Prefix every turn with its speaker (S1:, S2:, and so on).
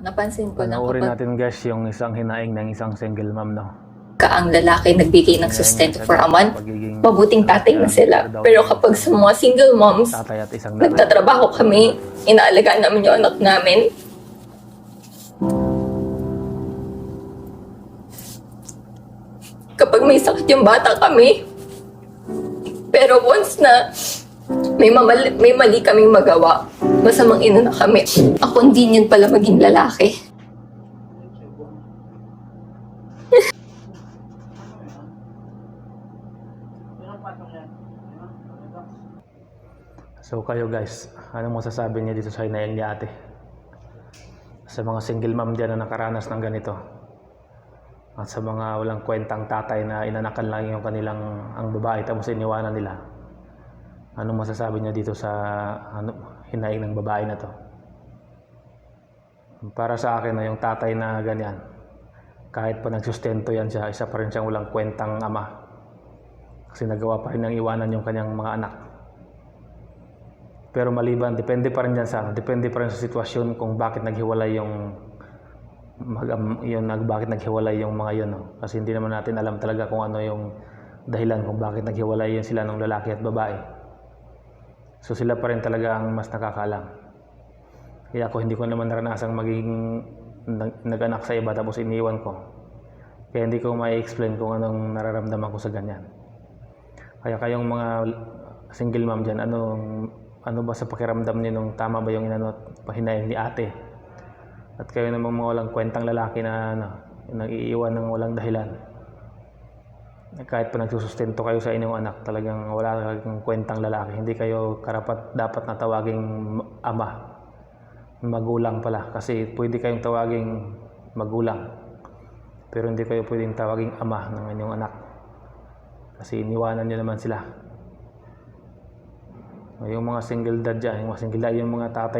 S1: Napansin ko na
S2: Panoorin
S1: kapag
S2: natin guys yung isang hinaing ng isang single mom no.
S1: ka ang lalaki nagbigay ng sustento for a month,
S2: Pagiging
S1: mabuting tatay na sila. Pero kapag sa mga single moms,
S2: tatay at isang nanay.
S1: nagtatrabaho kami, inaalagaan namin yung anak namin. Kapag may sakit yung bata kami, pero once na may, mamali, may mali kaming magawa, masamang ina na kami. Hindi niyan pala maging lalaki.
S2: So kayo guys, anong masasabi niyo dito sa hinaing ni ate? Sa mga single mom dyan na nakaranas ng ganito. At sa mga walang kwentang tatay na inanakan lang yung kanilang ang babae tapos iniwanan nila. Anong masasabi niyo dito sa ano, hinaing ng babae na to? Para sa akin na yung tatay na ganyan, kahit pa nagsustento yan siya, isa pa rin siyang walang kwentang ama. Kasi nagawa pa rin ng iwanan yung kanyang mga anak. Pero maliban, depende pa rin dyan sa, depende pa rin sa sitwasyon kung bakit naghiwalay yung mag, um, yun, nag, bakit naghiwalay yung mga yun. No? Kasi hindi naman natin alam talaga kung ano yung dahilan kung bakit naghiwalay yun sila ng lalaki at babae. So sila pa rin talaga ang mas nakakalam. Kaya ako hindi ko naman naranasang maging nag- nag-anak sa iba tapos iniwan ko. Kaya hindi ko ma-explain kung anong nararamdaman ko sa ganyan. Kaya kayong mga single mom dyan, anong, ano ba sa pakiramdam niyo nung tama ba yung inano, pahinayin ni ate? At kayo namang mga walang kwentang lalaki na ano, nag-iiwan ng walang dahilan. Kahit pa nagsusustento kayo sa inyong anak, talagang wala kayong kwentang lalaki. Hindi kayo karapat dapat na tawaging ama, magulang pala. Kasi pwede kayong tawaging magulang. Pero hindi kayo pwedeng tawaging ama ng inyong anak. Kasi iniwanan nyo naman sila. Yung mga single dad dyan, yung mga single dad, yung mga tatay